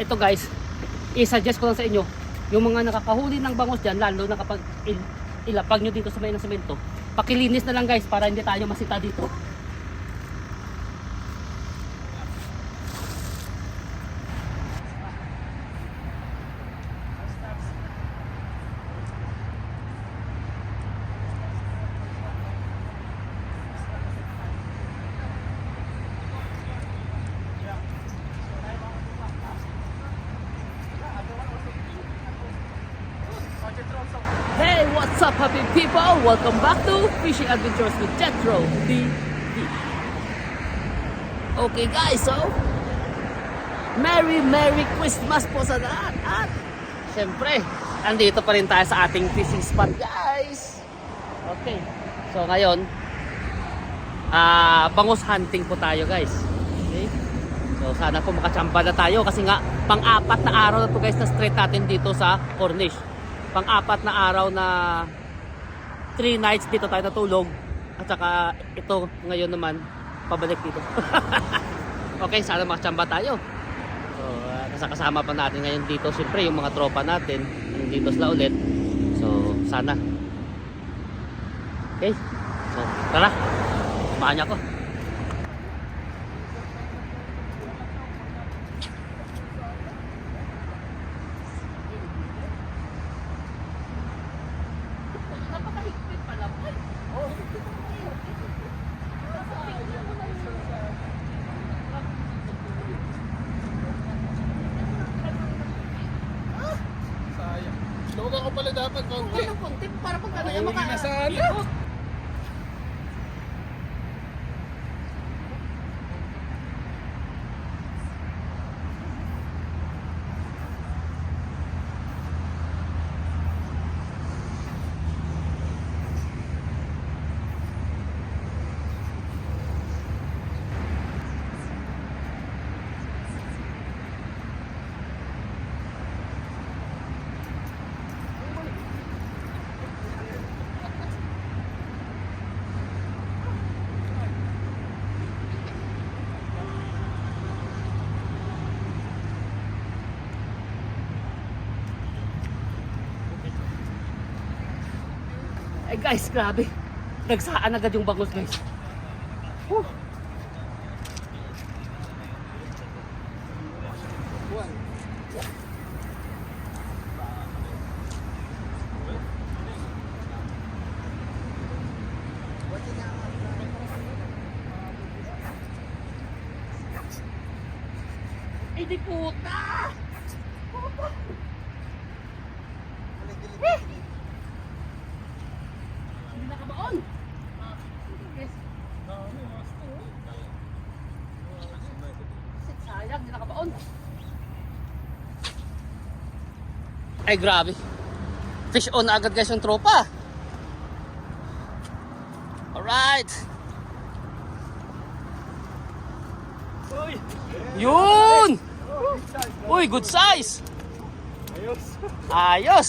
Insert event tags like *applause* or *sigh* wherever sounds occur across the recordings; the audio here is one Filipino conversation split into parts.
ito guys, i-suggest ko lang sa inyo, yung mga nakakahuli ng bangos dyan, lalo na kapag il- ilapag nyo dito sa may ng semento, pakilinis na lang guys para hindi tayo masita dito. Happy people? Welcome back to Fishing Adventures with Jetro DD. Okay guys, so Merry Merry Christmas po sa lahat at syempre, andito pa rin tayo sa ating fishing spot guys. Okay, so ngayon, ah bangus hunting po tayo guys. Okay? So sana po makachamba na tayo kasi nga pang-apat na araw na to guys na straight natin dito sa Cornish. Pang-apat na araw na 3 nights dito tayo natulog at saka ito ngayon naman pabalik dito. *laughs* okay, sana makachamba tayo. So uh, kasama pa natin ngayon dito siyempre yung mga tropa natin dito sila ulit. So sana. Okay. So tara. Niyo ako. Pala dapat konti. Wala ng konti para pag ano yan maka... na sana. Guys, grabe. Nagsaan agad yung bangus guys. Whew. Sayang, hindi nakabaon. Ay, grabe. Fish on na agad guys yung tropa. Alright. Yun! Uy, good size! Ayos. Ayos!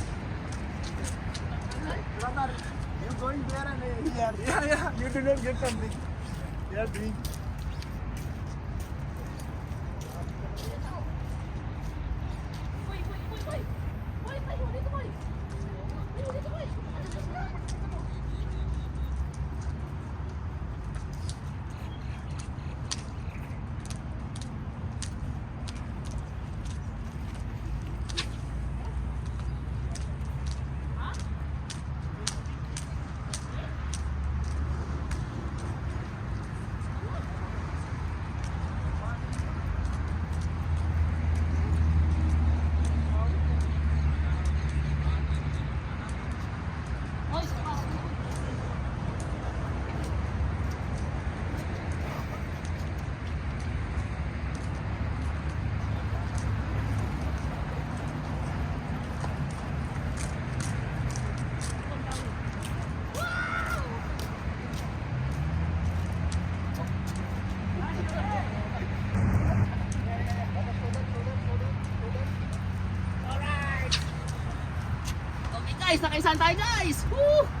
Yeah, yeah. You do not get something. Yeah, doing. Guys, nakaisan tayo guys. Woo!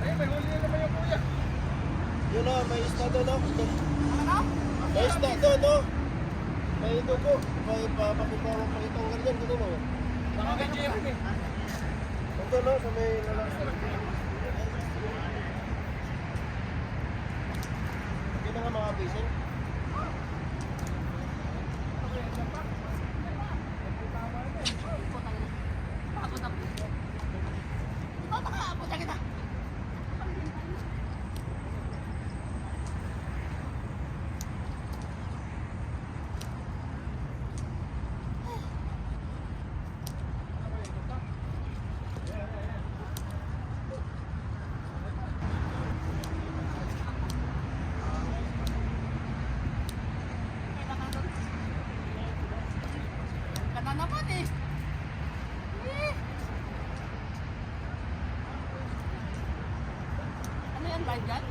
Ay, may huli na naman yung kuya. Yun o, may isda doon o. May isda doon o. May dugo. May papakita mo pakita mo ganyan. Ganun o. Baka kay Jeremy. Nandun o, sa may lalaki. Na nga mga basin. Ganda naman eh. Eh. Ano yan, live yan?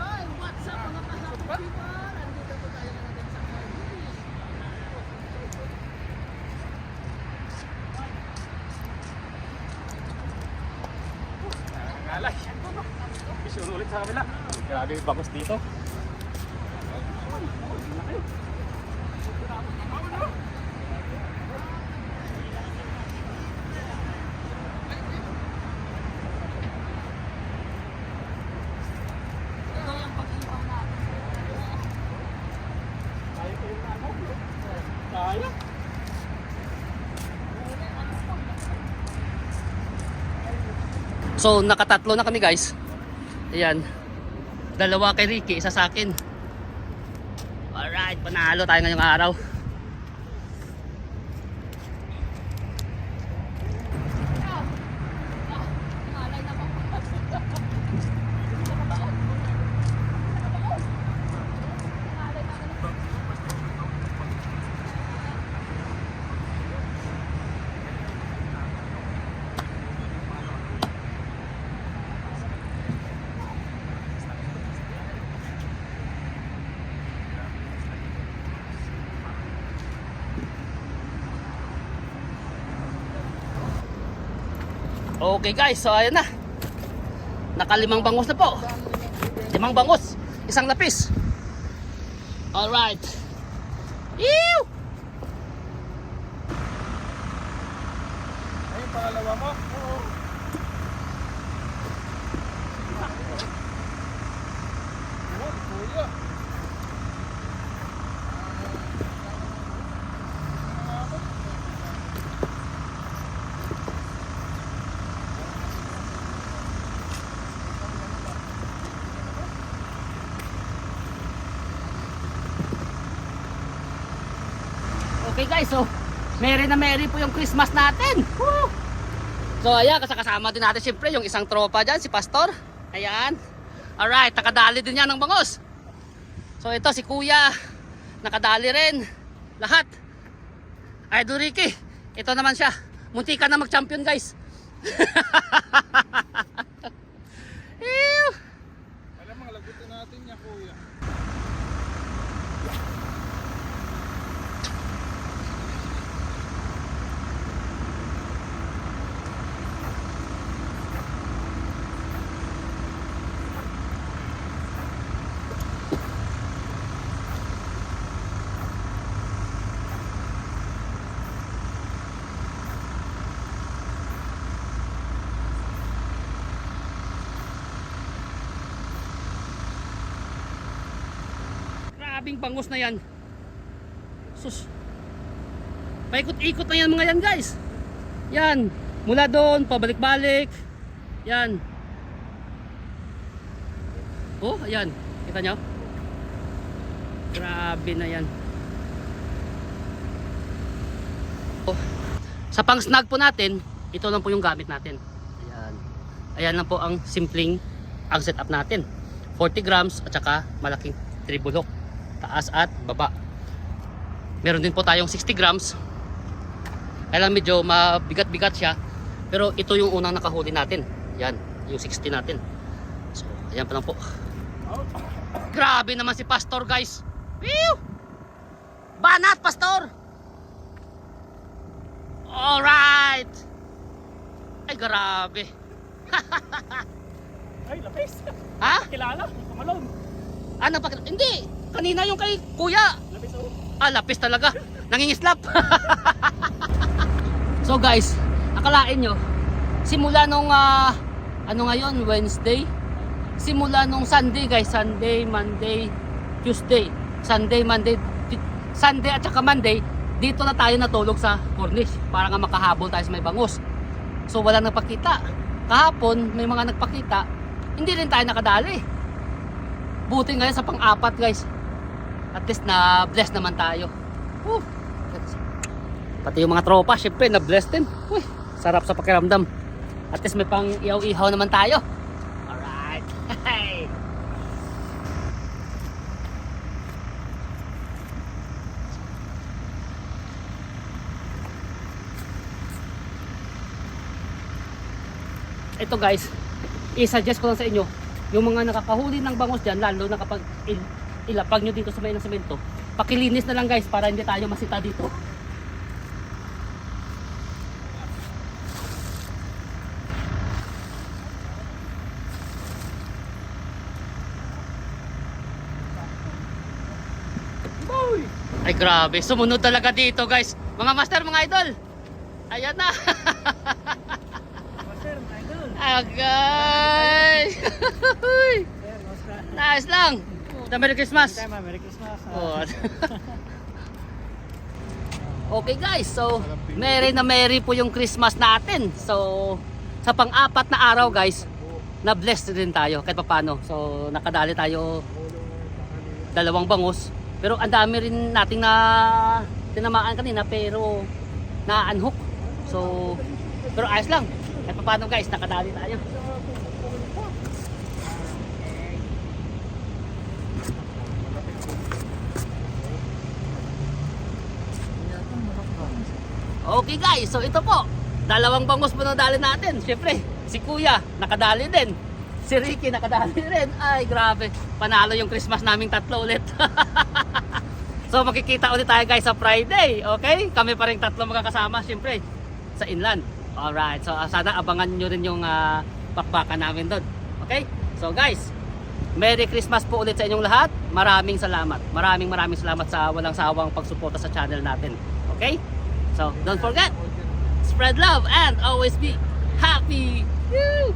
Ay, what's up mga kasama Nandito po tayo na natin sa Cornish. Alay. Isun ulit sa kabila. Grabe yung bangos dito. So, nakatatlo na kami guys. Ayan. Dalawa kay Ricky, isa sa akin. Alright, panalo tayo ngayong araw. Okay guys, so ayan na. Nakalimang bangus na po. Limang bangus. Isang lapis. Alright. Ew! Ay, pangalawa mo? Oo. Yun, kuya. Okay guys, so Merry na Merry po yung Christmas natin. Woo! So ayan, kasama din natin siyempre yung isang tropa dyan, si Pastor. Ayan. Alright, nakadali din yan ng bangos. So ito si Kuya, nakadali rin. Lahat. Idol Ricky, ito naman siya. Munti ka na mag-champion guys. *laughs* Ew! Grabing bangus na yan. Sus. Paikot-ikot na yan mga yan guys. Yan. Mula doon, pabalik-balik. Yan. Oh, ayan. Kita nyo? Grabe na yan. Oh. Sa pang snag po natin, ito lang po yung gamit natin. Ayan. Ayan lang po ang simpleng ang setup natin. 40 grams at saka malaking tribulok. Taas at baba. Meron din po tayong 60 grams. Kaya lang medyo mabigat-bigat siya. Pero ito yung unang nakahuli natin. Yan, yung 60 natin. So, ayan pa lang po. Grabe naman si Pastor guys. Whew! Banat Pastor! Alright! Ay grabe. Ay, lapis. Ha? Kilala? Pamalon. Ano pa? Hindi! Kanina yung kay kuya. Ah, lapis talaga. Nangingislap. *laughs* so guys, akalain nyo, simula nung, ah, ano ngayon, Wednesday, simula nung Sunday guys, Sunday, Monday, Tuesday, Sunday, Monday, Sunday at saka Monday, dito na tayo natulog sa corniche para nga makahabol tayo sa may bangus. So wala nagpakita. Kahapon, may mga nagpakita, hindi rin tayo nakadali. Buti ngayon sa pang-apat guys, at least na bless naman tayo. Woo! Pati yung mga tropa, syempre na bless din. Uy, sarap sa pakiramdam. At least may pang ihaw-ihaw naman tayo. Alright. *laughs* Hey. Ito guys, i-suggest ko lang sa inyo, yung mga nakakahuli ng bangos dyan, lalo na kapag ilapag nyo dito sa may ng semento, pakilinis na lang guys para hindi tayo masita dito. Boy! Ay grabe, sumunod talaga dito guys. Mga master, mga idol. Ayan na. Master, idol. Agay. Nice *laughs* lang. Oh, Merry Christmas. Time. Merry Christmas. ah. Oh. *laughs* okay guys, so merry na merry po yung Christmas natin. So sa pang-apat na araw guys, na blessed din tayo kahit paano. So nakadali tayo dalawang bangus. Pero ang dami rin nating na tinamaan kanina pero na-unhook. So pero ayos lang. Kahit paano guys, nakadali tayo. Okay guys, so ito po. Dalawang bangus po na dali natin. Siyempre, si Kuya nakadali din. Si Ricky nakadali *laughs* rin. Ay, grabe. Panalo yung Christmas naming tatlo ulit. *laughs* so makikita ulit tayo guys sa Friday. Okay? Kami pa rin tatlo magkakasama, siyempre, sa inland. Alright, so sana abangan nyo rin yung ah, pakpakan namin doon. Okay? So guys, Merry Christmas po ulit sa inyong lahat. Maraming salamat. Maraming maraming salamat sa walang sawang pagsuporta sa channel natin. Okay? So, don't forget, spread love and always be happy. Woo!